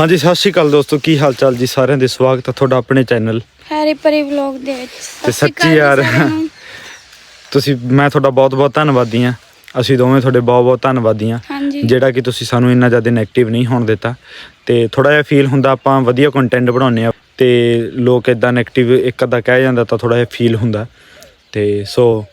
ਹਾਂਜੀ ਸਤਿ ਸ਼੍ਰੀ ਅਕਾਲ ਦੋਸਤੋ ਕੀ ਹਾਲ ਚਾਲ ਜੀ ਸਾਰਿਆਂ ਦੇ? ਸਵਾਗਤ ਹੈ ਤੁਹਾਡਾ ਆਪਣੇ ਚੈਨਲ। ਹੈਰੀ ਪਰੀ ਵਲੌਗ ਦੇ ਵਿੱਚ। ਤੇ ਸੱਚੀ ਯਾਰ। ਤੁਸੀਂ ਮੈਂ ਤੁਹਾਡਾ ਬਹੁਤ ਬਹੁਤ ਧੰਨਵਾਦੀ ਹਾਂ। ਅਸੀਂ ਦੋਵੇਂ ਤੁਹਾਡੇ ਬਹੁਤ ਬਹੁਤ ਧੰਨਵਾਦੀ ਹਾਂਜੀ। ਜਿਹੜਾ ਕਿ ਤੁਸੀਂ ਸਾਨੂੰ ਇੰਨਾ ਜ਼ਿਆਦਾ ਨੈਗੇਟਿਵ ਨਹੀਂ ਹੋਣ ਦਿੱਤਾ। ਤੇ ਥੋੜਾ ਜਿਹਾ ਫੀਲ ਹੁੰਦਾ ਆਪਾਂ ਵਧੀਆ ਕੰਟੈਂਟ ਬਣਾਉਂਦੇ ਆ ਤੇ ਲੋਕ ਇਦਾਂ ਨੈਗੇਟਿਵ ਇੱਕ ਅੱਧਾ ਕਹਿ ਜਾਂਦਾ ਤਾਂ ਥੋੜਾ ਜਿਹਾ ਫੀਲ ਹੁੰਦਾ। ਤੇ ਸੋ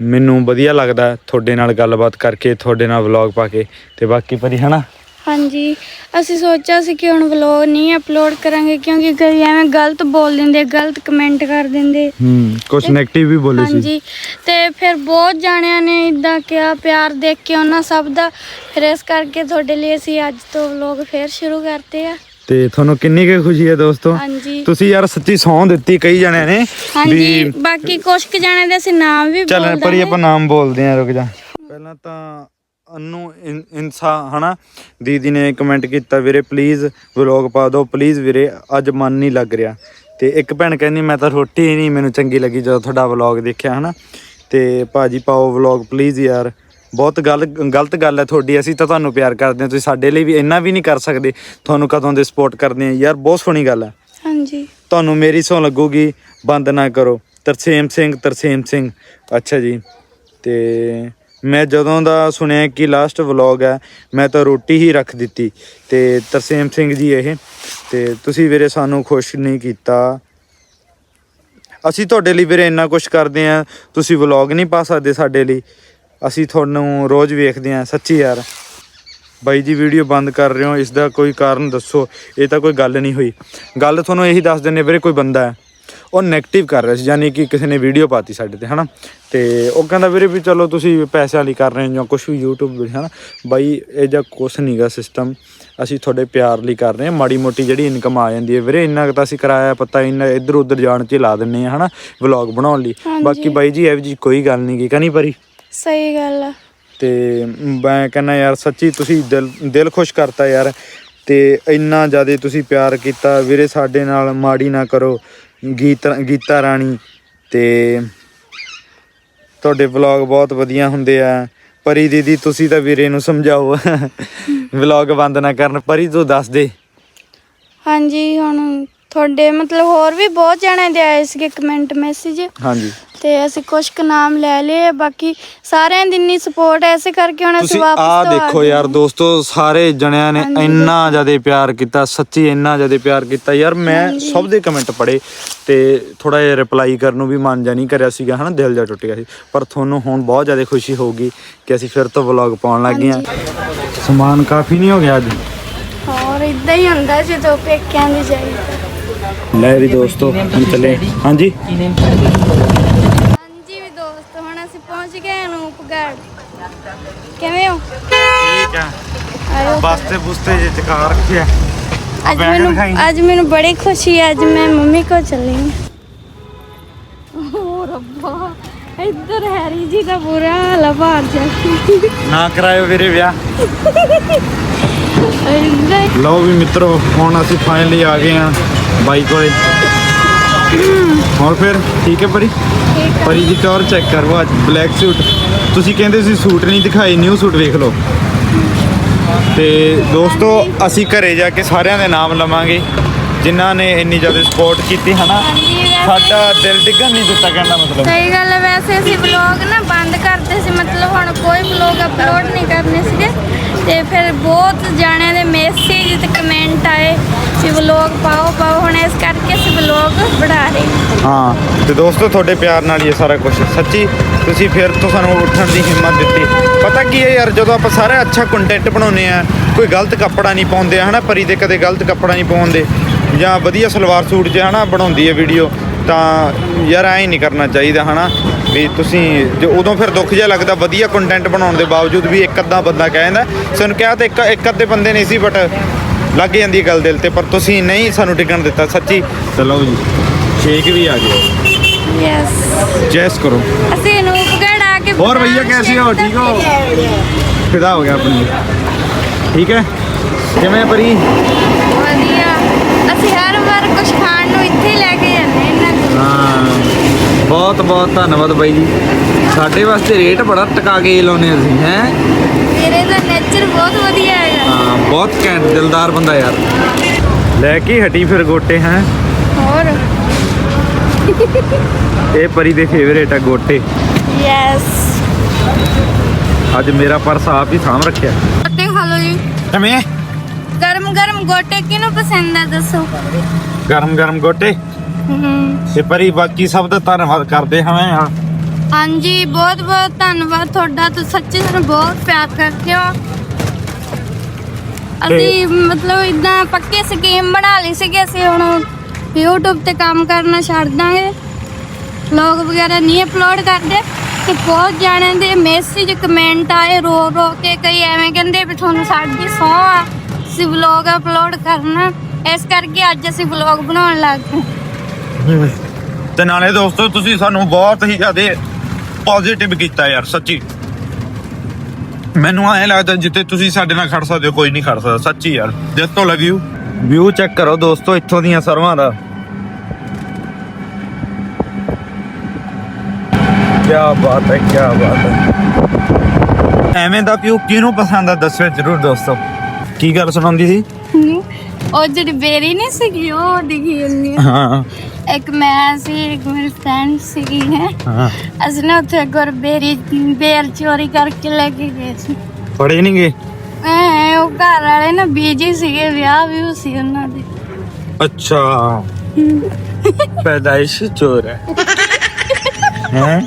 ਮੈਨੂੰ ਵਧੀਆ ਲੱਗਦਾ ਤੁਹਾਡੇ ਨਾਲ ਗੱਲਬਾਤ ਕਰਕੇ ਤੁਹਾਡੇ ਨਾਲ ਵਲੌਗ ਪਾ ਕੇ। ਤੇ ਬਾਕੀ ਪਰੀ ਹਨਾ? ਹਾਂਜੀ ਅਸੀਂ ਸੋਚਿਆ ਸੀ ਕਿ ਹੁਣ ਵਲੌਗ ਨਹੀਂ ਅਪਲੋਡ ਕਰਾਂਗੇ ਕਿਉਂਕਿ ਕਈ ਐਵੇਂ ਗਲਤ ਬੋਲ ਦਿੰਦੇ ਗਲਤ ਕਮੈਂਟ ਕਰ ਦਿੰਦੇ। ਹੂੰ ਕੁਝ ਨੈਗੇਟਿਵ ਵੀ ਬੋਲੇ ਸੀ। ਹਾਂਜੀ ਤੇ ਫਿਰ ਬਹੁਤ ਜਾਣਿਆਂ ਨੇ ਇਦਾਂ ਕਿਹਾ ਪਿਆਰ ਦੇਖ ਕੇ ਉਹਨਾਂ ਸਭ ਦਾ। ਫਿਰ ਇਸ ਕਰਕੇ ਤੁਹਾਡੇ ਲਈ ਅਸੀਂ ਅੱਜ ਤੋਂ ਵਲੌਗ ਫੇਰ ਸ਼ੁਰੂ ਕਰਤੇ ਆ। ਤੇ ਤੁਹਾਨੂੰ ਕਿੰਨੀ ਕੁ ਖੁਸ਼ੀ ਹੈ ਦੋਸਤੋ? ਹਾਂਜੀ। ਤੁਸੀਂ ਯਾਰ ਸੱਚੀ ਸੌਂ ਦਿੱਤੀ ਕਈ ਜਣਿਆਂ ਨੇ। ਹਾਂਜੀ ਬਾਕੀ ਕੁਝ ਕੁ ਜਾਣਿਆਂ ਦੇ ਅਸੀਂ ਨਾਮ ਵੀ ਚੱਲ ਬੋਲ ਪਰੀ ਦਾਂਗੇ। ਆਪਾਂ ਨਾਮ ਬੋਲਦੇ ਆਂ ਰੁਕ ਜਾ। ਪਹਿਲਾਂ ਤਾਂ ਅਨੂ ਇਨ- ਇਨਸਾ ਹਨਾ? ਦੀਦੀ ਨੇ ਕਮੈਂਟ ਕੀਤਾ ਵੀਰੇ ਪਲੀਜ਼ ਵਲੌਗ ਪਾ ਦਿਓ ਪਲੀਜ਼ ਵੀਰੇ ਅੱਜ ਮਨ ਨਹੀਂ ਲੱਗ ਰਿਹਾ। ਤੇ ਇੱਕ ਭੈਣ ਕਹਿੰਦੀ ਮੈਂ ਤਾਂ ਰੋਟੀ ਹੀ ਨਹੀਂ ਮੈਨੂੰ ਚੰਗੀ ਲੱਗੀ ਜਦੋਂ ਤੁਹਾਡਾ ਵਲੌਗ ਦੇਖਿਆ ਹਨਾ? ਤੇ ਭਾਜੀ ਪਾਓ ਵਲੌਗ ਪਲੀਜ਼ ਯਾਰ। ਬਹੁਤ ਗਲ ਗਲਤ ਗੱਲ ਹੈ ਤੁਹਾਡੀ ਅਸੀਂ ਤਾਂ ਤੁਹਾਨੂੰ ਪਿਆਰ ਕਰਦੇ ਹਾਂ ਤੁਸੀਂ ਸਾਡੇ ਲਈ ਵੀ ਇੰਨਾ ਵੀ ਨਹੀਂ ਕਰ ਸਕਦੇ ਤੁਹਾਨੂੰ ਕਦੋਂ ਦੇ ਸਪੋਰਟ ਕਰਦੇ ਆ ਯਾਰ ਬਹੁਤ ਸੋਹਣੀ ਗੱਲ ਹੈ। ਹਾਂਜੀ। ਤੁਹਾਨੂੰ ਮੇਰੀ ਸੌ ਲੱਗੂਗੀ ਬੰਦ ਨਾ ਕਰੋ ਤਰਸੇਮ ਸਿੰਘ ਤਰਸੇਮ ਸਿੰਘ। ਅੱਛਾ ਜੀ ਤੇ ਮੈਂ ਜਦੋਂ ਦਾ ਸੁਣਿਆ ਕਿ ਲਾਸਟ ਵਲੌਗ ਹੈ, ਮੈਂ ਤਾਂ ਰੋਟੀ ਹੀ ਰੱਖ ਦਿੱਤੀ। ਤੇ ਤਰਸੇਮ ਸਿੰਘ ਜੀ ਇਹ, ਤੇ ਤੁਸੀਂ ਵੀਰੇ ਸਾਨੂੰ ਖੁਸ਼ ਨਹੀਂ ਕੀਤਾ। ਅਸੀਂ ਤੁਹਾਡੇ ਲਈ ਵੀਰੇ ਇੰਨਾ ਕੁਝ ਕਰਦੇ ਆ ਤੁਸੀਂ ਵਲੌਗ ਨਹੀਂ ਪਾ ਸਕਦੇ ਸਾਡੇ ਲਈ। ਅਸੀਂ ਤੁਹਾਨੂੰ ਰੋਜ਼ ਵੇਖਦੇ ਆ ਸੱਚੀ ਯਾਰ। ਬਾਈ ਜੀ ਵੀਡੀਓ ਬੰਦ ਕਰ ਰਹੇ ਹੋ, ਇਸ ਦਾ ਕੋਈ ਕਾਰਨ ਦੱਸੋ, ਇਹ ਤਾਂ ਕੋਈ ਗੱਲ ਨਹੀਂ ਹੋਈ। ਗੱਲ ਤੁਹਾਨੂੰ ਇਹੀ ਦੱਸ ਦਿੰਨੇ ਵੀਰੇ ਕੋਈ ਬੰਦਾ ਹੈ। ਉਹ 네ਗੇਟਿਵ ਕਰ ਰਿਹਾ ਸੀ ਯਾਨੀ ਕਿ ਕਿਸੇ ਨੇ ਵੀਡੀਓ ਪਾਤੀ ਸਾਡੇ ਤੇ ਹਨਾ? ਤੇ ਉਹ ਕਹਿੰਦਾ ਵੀਰੇ ਵੀ ਚਲੋ ਤੁਸੀਂ ਪੈਸਿਆਂ ਲਈ ਕਰ ਰਹੇ ਹੋ ਜਾਂ ਕੁਝ ਵੀ YouTube ਵੀ ਹਨਾ? ਬਾਈ ਇਹ ਜਾਂ ਕੁਛ ਨਹੀਂਗਾ ਸਿਸਟਮ ਅਸੀਂ ਤੁਹਾਡੇ ਪਿਆਰ ਲਈ ਕਰ ਰਹੇ ਹਾਂ। ਮਾੜੀ ਮੋਟੀ ਜਿਹੜੀ ਇਨਕਮ ਆ ਜਾਂਦੀ ਹੈ। ਵੀਰੇ ਇੰਨਾ ਕੁ ਤਾਂ ਅਸੀਂ ਕਿਰਾਇਆ ਪਤਾ ਇੰਨਾ ਇੱਧਰ ਉੱਧਰ ਜਾਣ 'ਚ ਹੀ ਲਾ ਦਿੰਨੇ ਆ ਹਨਾ? ਵਲੌਗ ਬਣਾਉਣ ਲਈ। ਬਾਕੀ ਬਾਈ ਜੀ ਇਹ ਜੀ ਕੋਈ ਗੱਲ ਨਹੀਂ ਗੀ ਕਹਨੀ ਪਰੀ? ਸਹੀ ਗੱਲ ਆ। ਤੇ ਮੈਂ ਕਹਿੰਦਾ ਯਾਰ ਸੱਚੀ ਤੁਸੀਂ ਦਿਲ ਦਿਲ ਖੁਸ਼ ਕਰਤਾ ਯਾਰ। ਤੇ ਇੰਨਾ ਜ਼ਿਆਦਾ ਤੁਸੀਂ ਪਿਆਰ ਕੀਤਾ। ਵੀਰੇ ਸਾਡੇ ਨਾਲ ਮਾੜੀ ਨਾ ਕਰੋ। ਗੀਤ ਗੀਤਾ ਰਾਣੀ ਤੇ ਤੁਹਾਡੇ ਵਲੌਗ ਬਹੁਤ ਵਧੀਆ ਹੁੰਦੇ ਆ। ਪਰੀ ਦੀਦੀ ਤੁਸੀਂ ਤਾਂ ਵੀਰੇ ਨੂੰ ਸਮਝਾਓ। ਵਲੌਗ ਬੰਦ ਨਾ ਕਰਨ ਪਰੀ ਤੂੰ ਦੱਸ ਦੇ। ਹਾਂਜੀ ਹੁਣ ਤੁਹਾਡੇ ਮਤਲਬ ਹੋਰ ਵੀ ਬਹੁਤ ਜਣਿਆਂ ਦੇ ਆਏ ਸੀਗੇ ਕਮੈਂਟ ਮੈਸੇਜ ਹਾਂਜੀ। ਤੇ ਅਸੀਂ ਕੁਝ ਕੁ ਨਾਮ ਲੈ ਲਏ ਬਾਕੀ ਸਾਰਿਆਂ ਦੀ ਇੰਨੀ ਸਪੋਰਟ ਐਸੇ ਕਰਕੇ ਹੁਣ ਅਸੀਂ ਤੁਸੀਂ ਵਾਪਸ ਆ ਤੋਂ ਦੇਖੋ ਗਏ। ਯਾਰ। ਦੋਸਤੋ ਸਾਰੇ ਜਣਿਆਂ ਨੇ ਹਾਂਜੀ, ਇੰਨਾ ਜ਼ਿਆਦਾ ਪਿਆਰ ਕੀਤਾ ਸੱਚੀ ਇੰਨਾ ਜ਼ਿਆਦਾ ਪਿਆਰ ਕੀਤਾ। ਯਾਰ ਮੈਂ। ਸਭ ਦੇ ਕਮੈਂਟ ਪੜ੍ਹੇ ਤੇ ਥੋੜਾ ਜਿਹਾ ਰਿਪਲਾਈ ਕਰਨ ਨੂੰ ਵੀ ਮਨ ਜਾ ਨਹੀਂ ਕਰਿਆ ਸੀਗਾ ਹਨਾ? ਦਿਲ ਜਾ ਟੁੱਟ ਗਿਆ ਸੀ। ਪਰ ਤੁਹਾਨੂੰ ਹੁਣ ਬਹੁਤ ਜ਼ਿਆਦਾ ਖੁਸ਼ੀ ਹੋਊਗੀ ਕਿ ਅਸੀਂ ਫਿਰ ਤੋਂ ਵਲੌਗ ਪਾਉਣ ਲੱਗ ਗਏ ਹਾਂ। ਸਮਾਨ ਕਾਫੀ ਨਹੀਂ ਹੋ ਗਿਆ ਅੱਜ? ਹੋਰ ਇਦਾਂ ਹੀ ਹੁੰਦਾ ਜਦੋਂ ਪੇਕਿਆਂ ਦੀ ਜਾਈਦਾ ਲੈ ਵੀ ਦੋਸਤੋ ਹੁਣ ਚੱਲੇ। ਹਾਂਜੀ ਹਾਂਜੀ ਵੀ ਦੋਸਤ ਹੁਣ ਅਸੀਂ ਪਹੁੰਚ ਅਨੂਪਗੜ ਕਿਵੇਂ ਹੋ? ਠੀਕ ਆ। ਆਇਓ। ਬਸਤੇ ਬੁਸਤੇ ਜੇ ਚਕਾ ਰੱਖਿਆ ਅੱਜ ਬੈਗ ਮੈਨੂੰ ਦਿਖਾਈ। ਅੱਜ ਮੈਨੂੰ ਬੜੀ ਖੁਸ਼ੀ ਹੈ ਅੱਜ ਮੈਂ ਮੰਮੀ ਕੋਲ ਚੱਲੀ ਹਾਂ ਓ ਰੱਬਾ ਇੱਧਰ ਹੈਰੀ ਜੀ ਦਾ ਬੁਰਾ ਹਾਲ ਆ ਬਾਹਰ ਜਾ ਕੇ। ਨਾ ਕਰਾਇਓ ਵੀਰੇ ਵਿਆਹ। ਇੱਦਾਂ ਹੀ ਲਓ ਵੀ ਮਿੱਤਰੋ ਹੁਣ ਅਸੀਂ ਫਾਈਨਲੀ ਆ ਗਏ ਆ ਬਾਈ ਕੋਲੇ। ਹੋਰ ਫਿਰ ਠੀਕ ਹੈ ਪਰੀ ਆ ਪਰੀ ਦੀ ਟੌਰ ਚੈੱਕ ਕਰੋ ਅੱਜ ਬਲੈਕ ਸੂਟ ਤੁਸੀਂ ਕਹਿੰਦੇ ਸੀ ਸੂਟ ਨਹੀਂ ਦਿਖਾਏ ਨਿਊ ਸੂਟ ਵੇਖ ਲਓ। ਤੇ ਦੋਸਤੋ ਅਸੀਂ ਘਰੇ ਜਾ ਕੇ ਸਾਰਿਆਂ ਦੇ ਨਾਮ ਲਵਾਂਗੇ। ਜਿਨ੍ਹਾਂ ਨੇ ਇੰਨੀ ਜ਼ਿਆਦਾ ਸਪੋਰਟ ਕੀਤੀ ਹਨਾ? ਸਾਡਾ ਦਿਲ ਡਿੱਗਣ ਨਹੀਂ ਦਿੱਤਾ ਕਹਿੰਦਾ ਮਤਲਬ। ਸਹੀ ਗੱਲ ਹੈ ਵੈਸੇ ਅਸੀਂ ਵਲੌਗ ਨਾ ਬੰਦ ਕਰਦੇ ਸੀ ਮਤਲਬ ਹੁਣ ਕੋਈ ਵਲੌਗ ਅਪਲੋਡ ਨਹੀਂ ਕਰਨੇ ਸੀਗੇ। ਤੇ ਫਿਰ ਬਹੁਤ ਜਾਣਿਆਂ ਦੇ ਮੈਸੇਜ ਤੇ ਕਮੈਂਟ ਆਏ। ਕਿ ਵਲੌਗ ਪਾਓ ਪਾਓ। ਹੁਣ ਇਸ ਕਰਕੇ ਅਸੀਂ ਵਲੌਗ ਬਣਾ ਰਹੇ ਹਾਂ। ਤੇ ਦੋਸਤੋ, ਤੁਹਾਡੇ ਪਿਆਰ ਨਾਲ ਹੀ ਇਹ ਸਾਰਾ ਕੁਝ ਸੱਚੀ, ਤੁਸੀਂ ਫਿਰ ਤੋਂ ਸਾਨੂੰ ਉੱਠਣ ਦੀ ਹਿੰਮਤ ਦਿੱਤੀ। ਪਤਾ ਕੀ ਹੈ ਯਾਰ, ਜਦੋਂ ਆਪਾਂ ਸਾਰਾ ਅੱਛਾ ਕੰਟੈਂਟ ਬਣਾਉਂਦੇ ਆ ਕੋਈ ਗਲਤ ਕੱਪੜਾ ਨਹੀਂ ਪਾਉਂਦੇ, ਹਨਾ ਪਰੀ ਦੇ ਕਦੇ ਗਲਤ ਕੱਪੜਾ ਨਹੀਂ ਪਾਉਂਦੇ, ਜਾਂ ਵਧੀਆ ਸਲਵਾਰ ਸੂਟ 'ਚ ਹਨਾ, ਬਣਾਉਂਦੀ ਹੈ ਵੀਡੀਓ ਤਾਂ ਯਾਰ ਐਂ ਨਹੀਂ ਕਰਨਾ ਚਾਹੀਦਾ, ਹਨਾ, ਵੀ ਤੁਸੀਂ ਜੋ ਉਦੋਂ ਫਿਰ ਦੁੱਖ ਜਿਹਾ ਲੱਗਦਾ, ਵਧੀਆ ਕੰਟੈਂਟ ਬਣਾਉਣ ਦੇ ਬਾਵਜੂਦ ਵੀ ਇੱਕ ਅੱਧਾ ਬੰਦਾ ਕਹਿੰਦਾ, ਸਾਨੂੰ ਕਿਹਾ ਤੇ ਇੱਕ ਇੱਕ ਅੱਧੇ ਬੰਦੇ ਨਹੀਂ ਸੀ ਬਟ ਲੱਗ ਜਾਂਦੀ ਗੱਲ ਦਿਲ ਤੇ ਪਰ ਤੁਸੀਂ ਨਹੀਂ ਸਾਨੂੰ ਟਿਕਣ ਦਿੱਤਾ ਸੱਚੀ। ਤੇ ਜੀ ਸ਼ੇਕ ਵੀ ਆ ਗਿਆ। ਯੈਸ ਜੈਸ ਕਰੋ। ਅਸੀਂ ਅਨੂਪਗੜ ਆ ਕੇ ਹੋਰ ਭਈਆ ਕੈਸੇ ਹੋ? ਠੀਕ ਹੋ? ਫਿਦਾ ਹੋ ਗਿਆ ਆਪਣੀ। ਠੀਕ ਹੈ? ਕਿਵੇਂ ਪਰੀ? ਵਧੀਆ। ਅਸੀਂ ਹਰ ਵਾਰ ਕੁਝ ਖਾਣ ਨੂੰ ਇੱਥੇ ਲੈ ਕੇ ਜਾਂਦੇ ਇਹਨਾਂ ਹਾਂ। ਬਹੁਤ ਬਹੁਤ ਧੰਨਵਾਦ ਬਾਈ ਜੀ। ਸਾਡੇ ਵਾਸਤੇ ਰੇਟ ਬੜਾ ਟਕਾ ਕੇ ਲਾਉਨੇ ਅਸੀਂ ਹੈ? ਵੀਰੇ ਦਾ ਨੇਚਰ ਬਹੁਤ ਵਧੀਆ ਹੈਗਾ। ਹਾਂ ਬਹੁਤ ਘੈਂਟ ਦਿਲਦਾਰ ਬੰਦਾ ਯਾਰ। ਲੈ ਕੇ ਹਟੀ ਫਿਰ ਗੋਟੇ ਹੈ? ਹੋਰ? ਇਹ ਪਰੀ ਦੇ ਫੇਵਰੇਟ ਆ ਗੋਟੇ। ਯੈਸ ਅੱਜ ਮੇਰਾ ਪਰਸ ਆਪ ਹੀ ਸਾਂਭ ਰੱਖਿਆ। ਗੋਟੇ ਖਾ ਲਓ ਜੀ। ਕਿਵੇਂ? ਗਰਮ ਗਰਮ ਗੋਟੇ ਕਿਹਨੂੰ ਪਸੰਦ ਆ ਦੱਸੋ? ਗਰਮ ਗਰਮ ਗੋਟੇ? ਤੇ ਪਰੀ ਬਾਕੀ ਸਭ ਦਾ ਧੰਨਵਾਦ ਕਰਦੇ ਹਾਂ ਹਾਂਜੀ ਬਹੁਤ ਬਹੁਤ ਧੰਨਵਾਦ ਤੁਹਾਡਾ। ਤੁਸੀਂ ਸੱਚੀ ਸਾਨੂੰ ਬਹੁਤ ਪਿਆਰ ਕਰਦੇ ਹੋ। ਅਸੀਂ ਮਤਲਬ ਇਦਾਂ ਪੱਕੇ ਸਕੀਮ ਬਣਾ ਲਈ ਸੀ ਕਿ ਅਸੀਂ ਹੁਣ YouTube ਤੇ ਕੰਮ ਕਰਨਾ ਛੱਡ ਦਾਂਗੇ। ਵਲੌਗ ਵਗੈਰਾ ਨਹੀਂ ਅਪਲੋਡ ਕਰਦੇ। ਤੇ ਬਹੁਤ ਜਾਣਿਆਂ ਦੇ ਮੈਸੇਜ ਕਮੈਂਟ ਆਏ ਰੋ ਰੋ ਕੇ ਕਈ ਐਵੇਂ ਕਹਿੰਦੇ ਵੀ ਤੁਹਾਨੂੰ ਸਾਡੀ ਸੌਂ ਆ। ਅਸੀਂ ਵਲੌਗ ਅਪਲੋਡ ਕਰਨਾ। ਇਸ ਕਰਕੇ ਅੱਜ ਅਸੀਂ ਵਲੌਗ ਬਣਾਉਣ ਲੱਗ ਪਏ ਤੇ ਨਾਲੇ ਦੋਸਤੋ ਤੁਸੀਂ ਸਾਨੂੰ ਬਹੁਤ ਹੀ ਜ਼ਿਆਦਾ ਪੋਜ਼ਿਟਿਵ ਕੀਤਾ ਯਾਰ ਸੱਚੀ। ਮੈਨੂੰ ਐਂ ਲੱਗਦਾ ਜਿੱਥੇ ਤੁਸੀਂ ਸਾਡੇ ਨਾਲ ਖੜ ਸਕਦੇ ਹੋ ਕੋਈ ਨਹੀਂ ਖੜ ਸਕਦਾ। ਸੱਚੀ ਯਾਰ ਦਿਲ ਤੋਂ ਲਵ ਯੂ ਵਿਊ ਚੈੱਕ ਕਰੋ ਦੋਸਤੋ ਇੱਥੋਂ ਦੀਆਂ ਸਰਵਾਂ ਦਾ। ਕੀ ਬਾਤ ਹੈ ਕੀ ਬਾਤ ਹੈ। ਐਵੇਂ ਦਾ ਵਿਊ ਕਿਹਨੂੰ ਪਸੰਦ ਆ? ਦੱਸਿਓ ਜਰੂਰ ਦੋਸਤੋ। ਕੀ ਗੱਲ ਸੁਣਾਉਂਦੀ ਸੀ? ਉਹ ਜਿਹੜੀ ਬੇਰੀ ਨਹੀਂ ਸੀਗੀ ਉਹ ਹੁੰਦੀ ਆ। ਹਾਂ। ਇੱਕ ਮੈਂ ਸੀ ਇੱਕ ਮੇਰੀ ਫਰੈਂਡ ਸੀਗੀ। ਹੈ। ਹਾਂ ਅਸੀਂ ਨਾ ਉੱਥੇ ਗੁਰ ਬੇਰੀ ਬੇਰ ਚੋਰੀ ਕਰਕੇ ਲੈ ਕੇ ਗਏ ਸੀ। ਪੜੇ ਨਹੀਂ ਗਏ? ਐ ਉਹ ਘਰ ਵਾਲੇ ਨਾ ਬੀਜੀ ਸੀਗੇ ਵਿਆਹ ਵੀ ਸੀ ਉਹਨਾਂ ਦੇ। ਅੱਛਾ। ਪੈਦਾਇਸ਼ ਚੋਰ ਹੈ। ਹੈ?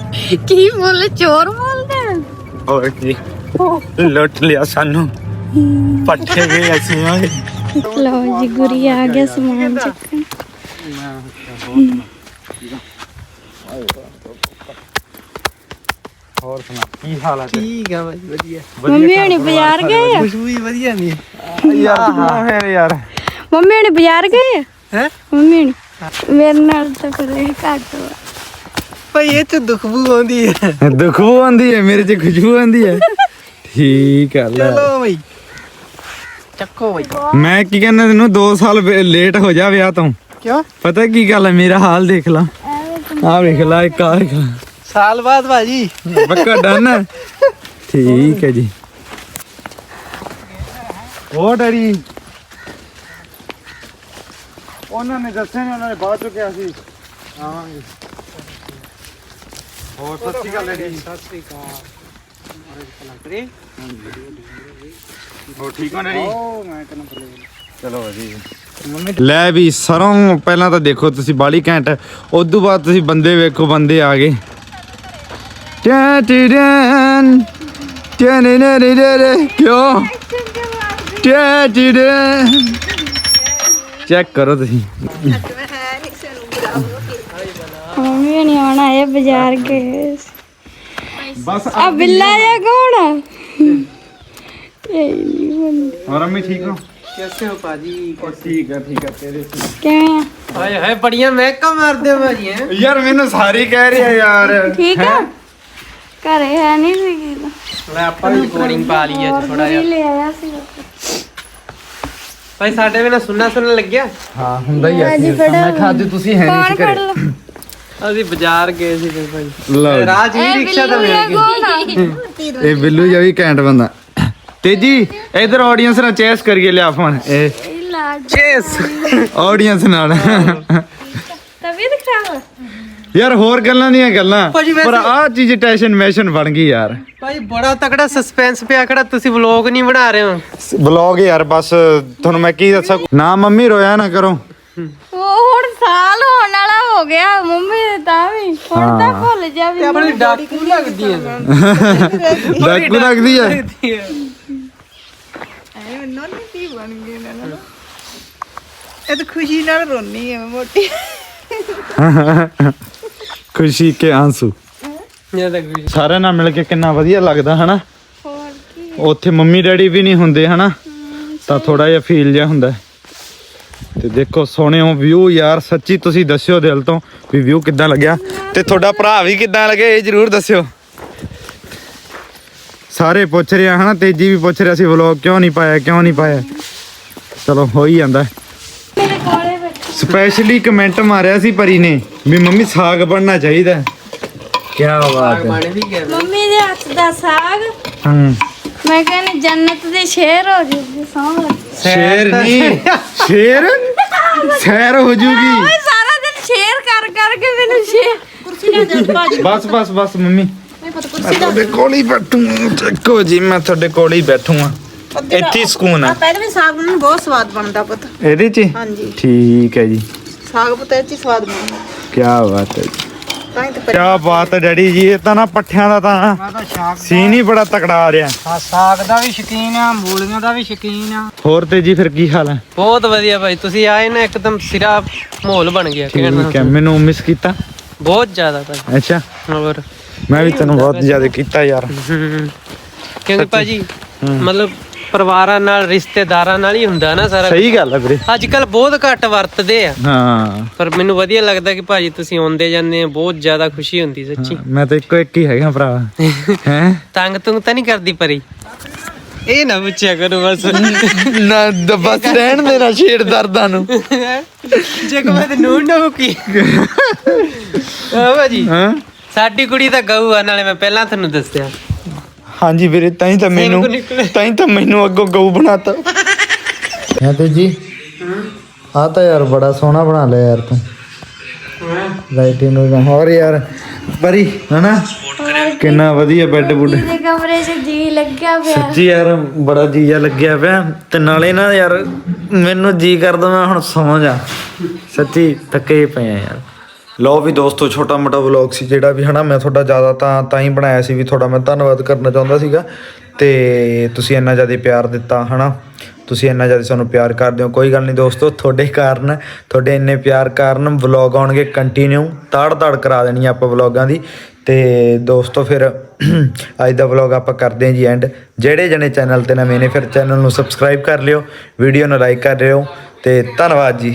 ਕੀ ਬੋਲੇ ਚੋਰ ਬੋਲਦੇ ਆ? ਹੋਰ ਕੀ। ਲੁੱਟ ਲਿਆ ਸਾਨੂੰ। ਪੱਠੇ ਗਏ ਅਸੀਂ ਓਏ ਲਓ ਜੀ ਗੁਰੀ ਆ ਗਿਆ ਸਮਾਨ ਚੱਕਣ। ਹੋਰ ਸੁਣਾ ਕੀ ਹਾਲ ਹੈ ਠੀਕ ਆ ਬਾਈ ਵਧੀਆ। ਮੰਮੀ ਹੁਣੀ ਬਾਜ਼ਾਰ ਗਏ ਆ? ਖੁਸ਼ਬੂ ਹੀ ਵਧੀਆ ਨਹੀਂ। ਯਾਰ ਤੂੰ ਫੇਰ ਯਾਰ? ਮੰਮੀ ਹੁਣੀ ਬਾਜ਼ਾਰ ਗਏ ਆ? ਹੈ? ਮੰਮੀ ਹੁਣੀ ਮੇਰੇ ਨਾਲ ਤਾਂ ਫਿਰ ਇਹ ਘੱਟ ਵਾ। ਭਾਈ ਇਹ ਚ ਦੁਖਬੂ ਆਉਂਦੀ ਹੈ। ਦੁਖੂ ਆਂਦੀ ਹੈ ਮੇਰੇ ਚ ਖੁਸ਼ਬੂ ਆਂਦੀ ਹੈ। ਠੀਕ ਹੈ ਲੈ। ਚਲੋ ਬਾਈ। ਚੱਕੋ ਬਾਈ। ਮੈਂ ਕੀ ਕਹਿੰਦਾ ਤੈਨੂੰ 2 ਸਾਲ ਲੇਟ ਹੋ ਜਾ ਵਿਆਹ ਤੋਂ। ਕਿਉਂ? ਪਤਾ ਕੀ ਗੱਲ ਹੈ ਮੇਰਾ ਹਾਲ ਦੇਖ ਲਾ। ਆ ਵੇਖ ਲਾ ਇੱਕ ਆ ਵੇਖ ਲਾ। ਸਾਲ ਬਾਅਦ ਭਾਜੀ। ਪੱਕਾ ਡਨ ਠੀਕ ਹੈ ਜੀ। ਉਹ ਡੈਡੀ? ਉਹਨਾਂ ਨੇ ਦੱਸਿਆ ਨਹੀਂ ਉਹਨਾਂ ਨੇ ਬਾਅਦ ਚੁੱਕਿਆ ਸੀ। ਆਵਾਂਗੇ। ਹੋਰ ਸਤਿ ਸ਼੍ਰੀ ਅਕਾਲ ਡੈਡੀ। ਸਤਿ ਸ੍ਰੀ ਅਕਾਲ। ਹੋਰ ਠੀਕ ਹੋ ਡੈਡੀ? ਉਹ ਮੈਂ ਤੈਨੂੰ ਬੋਲੇ ਚਲੋ ਵਧੀਆ ਲੈ ਵੀ ਸਰੋਂ ਪਹਿਲਾਂ ਤਾਂ ਦੇਖੋ ਤੁਸੀਂ ਬਾਲੀ ਘੈਂਟ ਉਸ ਤੋਂ ਬਾਅਦ ਤੁਸੀਂ ਬੰਦੇ ਵੇਖੋ ਬੰਦੇ ਆ ਗਏ। ਟੈਂ ਟਿਡਨ ਟੈਂ ਨੇ ਨੇ ਨੇ ਨੇ ਨੇ ਕਿਉਂ? ਟੈਂ ਟਿਡਨ ਚੈੱਕ ਕਰੋ ਤੁਸੀਂ। ਮੰਮੀ ਹੁਣੀ ਆਉਣਾ ਇਹ ਬਾਜ਼ਾਰ ਗਏ। ਬਸ ਆ ਬਿੱਲਾ ਜਿਹਾ ਕੌਣ ਆ? ਇਹ ਨਹੀਂ ਬੰਦ ਹੋਰ ਅੰਮੀ ਠੀਕ ਹੋ? कैसे हो पाजी ਠੀਕ ਹੈ ਠੀਕ ਹੈ ਤੇਰੇ ਕਿਵੇਂ ਆ हाय हाय बढ़िया महका मारते हो भाजी हैं ਯਾਰ ਮੈਨੂੰ ਸਾਰੇ ਕਹਿ ਰਿਹਾ ਯਾਰ ਠੀਕ ਆ ਘਰੇ ਹੈ ਨਹੀਂ ਸੀ मैं आपा भी रिकॉर्डिंग पा ली है थोड़ा ਹੀ यार ਲੈ ਆਇਆ ਸੀ भाई साडे में ना सुनना सुनने लग गया ਹਾਂ ਹੁੰਦਾ ਹੀ ਅੱਜ ਐ ਫੜਾ ਮੈਂ ਕਿਹਾ ਅੱਜ ਤੁਸੀਂ ਹੈ ਨਹੀਂ ਕੌਣ ਸੀ ਫੜ ਘਰੇ ਲ ਅਸੀਂ ਬਾਜ਼ਾਰ ਗਏ ਸੀ ਫਿਰ ਭਾਈ ਲਓ ਜੀ। ਰਾਜ ਹੀ ਇਹ ਰਿਕਸ਼ਾ ਤਾਂ ਬਿੱਲੂ ਮਿਲ ਜਿਹਾ ਗਈ ਕੌਣ ਆ ਇਹ ਬਿੱਲੂ ਜਿਹਾ ਵੀ ਘੈਂਟ ਬੰਦਾ ਤੇਜੀ ਇਧਰ ਆਡੀਅנס ਨਾਲ ਚੇਸ ਕਰੀਏ ਲਿਆ ਫੋਨ ਇਹ ਚੇਸ ਆਡੀਅנס ਨਾਲ। ਤਬੀਅਤ ਖਰਾਬ ਯਾਰ ਹੋਰ ਗੱਲਾਂ ਦੀਆਂ ਗੱਲਾਂ। ਪਰ ਆਹ ਚੀਜ਼ ਟੈਸ਼ਨ ਮੈਸ਼ਨ ਬਣ ਗਈ ਯਾਰ। ਭਾਈ ਬੜਾ ਤਕੜਾ ਸਸਪੈਂਸ ਪਿਆ ਖੜਾ ਤੁਸੀਂ ਵਲੌਗ ਨਹੀਂ ਬਣਾ ਰਹੇ ਹੋ। ਵਲੌਗ ਯਾਰ ਬਸ ਤੁਹਾਨੂੰ ਮੈਂ ਕੀ ਦੱਸਾਂ? ਨਾ ਮੰਮੀ ਰੋਇਆ ਨਾ ਕਰੋ। ਉਹ ਹੁਣ ਸਾਲ ਹੋਣ ਵਾਲਾ ਹੋ ਗਿਆ ਮੰਮੀ ਤਾਂ ਵੀ। ਹੁਣ ਤਾਂ ਭੁੱਲ ਜਾ ਵੀ ਆਪਣੀ ਡਾਕੂ ਲੱਗਦੀ ਹੈ। ਡਾਕੂ ਲੱਗਦੀ ਹੈ। ਇਹ ਤਾਂ ਖੁਸ਼ੀ ਨਾਲ ਰੋਣੀ ਹੈ ਮੈਂ ਮੋਟੀ। ਖੁਸ਼ੀ ਕੇ ਆਂਸੂ। ਇਹ ਤਾਂ ਕੋਈ ਸਾਰਿਆਂ ਨਾਲ ਮਿਲ ਕੇ ਕਿੰਨਾ ਵਧੀਆ ਲੱਗਦਾ ਹਨਾ? ਹੋਰ ਕੀ? ਉੱਥੇ ਮੰਮੀ ਡੈਡੀ ਵੀ ਨਹੀਂ ਹੁੰਦੇ ਹਨਾ? ਤਾਂ ਥੋੜਾ ਜਿਹਾ ਫੀਲ ਜਿਹਾ ਹੁੰਦਾ। ਤੇ ਦੇਖੋ ਸੋਹਣਿਓ ਵਿਊ ਯਾਰ ਸੱਚੀ ਤੁਸੀਂ ਦੱਸਿਓ ਦਿਲ ਤੋਂ ਵੀ ਵਿਊ ਕਿੱਦਾਂ ਲੱਗਿਆ। ਤੇ ਤੁਹਾਡਾ ਭਰਾ ਵੀ ਕਿੱਦਾਂ ਲੱਗਿਆ ਇਹ ਜਰੂਰ ਦੱਸਿਓ। ਸਾਰੇ ਪੁੱਛ ਰਿਹਾ ਹਨਾ? ਤੇਜੀ ਵੀ ਪੁੱਛ ਰਿਹਾ ਸੀ ਵਲੌਗ ਕਿਉਂ ਨਹੀਂ ਪਾਇਆ ਕਿਉਂ ਨਹੀਂ ਪਾਇਆ? ਚਲੋ ਹੋ ਹੀ ਜਾਂਦਾ। ਸਪੈਸ਼ਲੀ ਕਮੈਂਟ ਮਾਰਿਆ ਸੀ ਪਰੀ ਨੇ ਵੀ ਮੰਮੀ ਸਾਗ ਬਣਨਾ ਚਾਹੀਦਾ। ਕੀ ਬਾਤ ਹੈ। ਬਣ ਵੀ ਗਿਆ ਮੰਮੀ ਦੇ ਹੱਥ ਦਾ ਸਾਗ? ਹੂੰ। ਮੈਂ ਕਹਿੰਦੀ ਜੰਨਤ ਦੇ ਸ਼ੇਰ ਹੋ ਜੂਗੀ ਸੌਂ ਸ਼ੇਰ ਨਹੀਂ ਸ਼ੇਰ? ਸੈਰ ਹੋ ਜੂਗੀ। ਓਏ ਸਾਰਾ ਦਿਨ ਸ਼ੇਰ ਕਰ ਕਰਕੇ ਮੈਨੂੰ ਸ਼ੇਰ ਬਸ ਬਸ ਬਸ ਮੰਮੀ। ਮੈਂ ਤੁਹਾਡੇ ਕੋਲ ਹੀ ਬੈਠੂਗਾ ਚੱਕੋ ਜੀ ਮੈਂ ਤੁਹਾਡੇ ਕੋਲ ਹੀ ਬੈਠੂਗਾ। ਇੱਥੇ ਹੀ ਸਕੂਨ ਆ। ਪਹਿਲੇ ਵੀ ਸਾਗ ਨੂੰ ਬਹੁਤ ਸਵਾਦ ਬਣਦਾ ਪੁੱਤ। ਇਹਦੇ 'ਚ ਹੀ? ਹਾਂਜੀ। ਠੀਕ ਹੈ ਜੀ। ਸਾਗ ਪੁੱਤ ਇਹ ਚ ਹੀ ਸਵਾਦ ਬਣਦਾ। ਕੀ ਬਾਤ ਹੈ ਜੀ। ਤਾਂ ਹੀ ਤਾਂ ਕੀ ਬਾਤ ਹੈ ਡੈਡੀ ਜੀ ਇਹ ਤਾਂ ਨਾ ਪੱਠਿਆਂ ਦਾ ਤਾਂ ਤਾਂ ਸਾਗ ਸੀਨ ਹੀ ਬੜਾ ਤਕੜਾ ਆ ਰਿਹਾ। ਹਾਂ ਸਾਗ ਦਾ ਵੀ ਸ਼ੌਕੀਨ ਆ ਮੂਲੀਆਂ ਦਾ ਵੀ ਸ਼ੌਕੀਨ ਆ। ਹੋਰ ਤੇ ਜੀ ਫਿਰ ਕੀ ਹਾਲ ਹੈ? ਬਹੁਤ ਵਧੀਆ ਭਾਈ ਤੁਸੀਂ ਆਏ ਨਾ ਇੱਕਦਮ ਸਿਰਾ ਮਾਹੌਲ ਬਣ ਗਿਆ ਕਹਿਣ ਠੀਕ ਹੈ ਮੈਨੂੰ ਮਿਸ ਕੀਤਾ? ਬਹੁਤ ਜ਼ਿਆਦਾ ਭਾਈ। ਅੱਛਾ। ਹੋਰ? ਮੈਂ ਵੀ ਤੈਨੂੰ ਬਹੁਤ ਜ਼ਿਆਦਾ ਕੀਤਾ ਯਾਰ। ਹਮ, ਕਿਉਂਕਿ ਭਾਜੀ ਮਤਲਬ ਪਰਿਵਾਰਾਂ ਨਾਲ ਰਿਸ਼ਤੇਦਾਰਾਂ ਨਾਲ ਹੀ ਹੁੰਦਾ ਨਾ ਸਾਰਾ ਸਹੀ ਗੱਲ ਹੈ ਵੀਰੇ। ਅੱਜ ਕੱਲ ਬਹੁਤ ਘੱਟ ਵਰਤਦੇ ਆ। ਹਾਂ। ਪਰ ਮੈਨੂੰ ਵਧੀਆ ਲੱਗਦਾ ਕਿ ਭਾਜੀ ਤੁਸੀਂ ਆਉਂਦੇ ਜਾਂਦੇ ਆ ਬਹੁਤ ਜ਼ਿਆਦਾ ਖੁਸ਼ੀ ਹੁੰਦੀ ਸੱਚੀ। ਮੈਂ ਤਾਂ ਇੱਕੋ ਇੱਕ ਹੀ ਹੈਗਾ ਭਰਾ। ਹੈ? ਤੰਗ ਤੁੰਗ ਤਾਂ ਨਹੀਂ ਕਰਦੀ ਪਰੀ? ਇਹ ਨਾ ਪੁੱਛਿਆ ਕਰੋ ਬਸ। ਨਾ ਬਸ ਰਹਿਣ ਦੇ ਨਾ ਛੇੜ ਦਰਦਾਂ ਨੂੰ। ਜੇ ਕੋ ਮੈਂ ਤੇ ਨੂਰ ਨਾ ਕੀ? ਆ ਭਾਜੀ। ਹਾਂ? ਸਾਡੀ ਕੁੜੀ ਤਾਂ ਗਊ ਆ ਨਾਲੇ ਮੈਂ ਪਹਿਲਾਂ ਤੁਹਾਨੂੰ ਦੱਸਿਆ। ਹਾਂਜੀ ਵੀਰੇ ਤਾਂ ਹੀ ਤਾਂ ਮੈਨੂੰ। ਤਾਂ ਹੀ ਤਾਂ ਮੈਨੂੰ ਅੱਗੋਂ ਗਊ ਬਣਾਤਾ। ਹੈ ਤੇ ਜੀ? ਆ ਤਾਂ ਯਾਰ ਬੜਾ ਸੋਹਣਾ ਬਣਾ ਲਿਆ ਯਾਰ ਤੂੰ। ਲਾਈਟਿੰਗ ਨੂੰ ਹੋਰ ਯਾਰ ਬਰੀ ਹਨਾ? ਕਿੰਨਾ ਵਧੀਆ ਬੈੱਡ ਬੁੱਡ। ਦੇ ਕਮਰੇ 'ਚ ਜੀ ਲੱਗਿਆ ਪਿਆ। ਸੱਚੀ ਯਾਰ ਬੜਾ ਜੀਆ ਲੱਗਿਆ ਪਿਆ। ਤੇ ਨਾਲੇ ਨਾ ਯਾਰ ਮੈਨੂੰ ਜੀ ਕਰਦਾ ਮੈਂ ਹੁਣ ਸੌਂ ਜਾ। ਸੱਚੀ ਥੱਕੇ ਪਏ ਆ ਯਾਰ। ਲਓ ਵੀ ਦੋਸਤੋ ਛੋਟਾ ਮੋਟਾ ਵਲੌਗ ਸੀ ਜਿਹੜਾ ਵੀ, ਹਨਾ? ਮੈਂ ਤੁਹਾਡਾ ਜ਼ਿਆਦਾ ਤਾਂ ਤਾਂ ਹੀ ਬਣਾਇਆ ਸੀ ਵੀ ਤੁਹਾਡਾ ਮੈਂ ਧੰਨਵਾਦ ਕਰਨਾ ਚਾਹੁੰਦਾ ਸੀਗਾ। ਤੇ ਤੁਸੀਂ ਇੰਨਾ ਜ਼ਿਆਦਾ ਪਿਆਰ ਦਿੱਤਾ, ਹਨਾ? ਤੁਸੀਂ ਇੰਨਾ ਜ਼ਿਆਦਾ ਸਾਨੂੰ ਪਿਆਰ ਕਰਦੇ ਹੋ। ਕੋਈ ਗੱਲ ਨਹੀਂ ਦੋਸਤੋ, ਤੁਹਾਡੇ ਕਾਰਨ, ਤੁਹਾਡੇ ਇੰਨੇ ਪਿਆਰ ਕਾਰਨ ਵਲੌਗ ਆਉਣਗੇ ਕੰਟੀਨਿਊ ਤਾੜ ਤਾੜ ਕਰਾ ਦੇਣੀ ਆਪਾਂ ਵਲੌਗਾਂ ਦੀ। ਤੇ ਦੋਸਤੋ, ਫਿਰ ਅੱਜ ਦਾ ਵਲੌਗ ਆਪਾਂ ਕਰਦੇ ਹਾਂ ਜੀ ਐਂਡ ਜਿਹੜੇ ਜਣੇ ਚੈਨਲ ਤੇ ਨਵੇਂ ਨੇ, ਫਿਰ ਚੈਨਲ ਨੂੰ ਸਬਸਕ੍ਰਾਈਬ ਕਰ ਲਿਓ। ਵੀਡੀਓ ਨੂੰ ਲਾਈਕ ਕਰ ਲਿਓ। ਤੇ ਧੰਨਵਾਦ ਜੀ।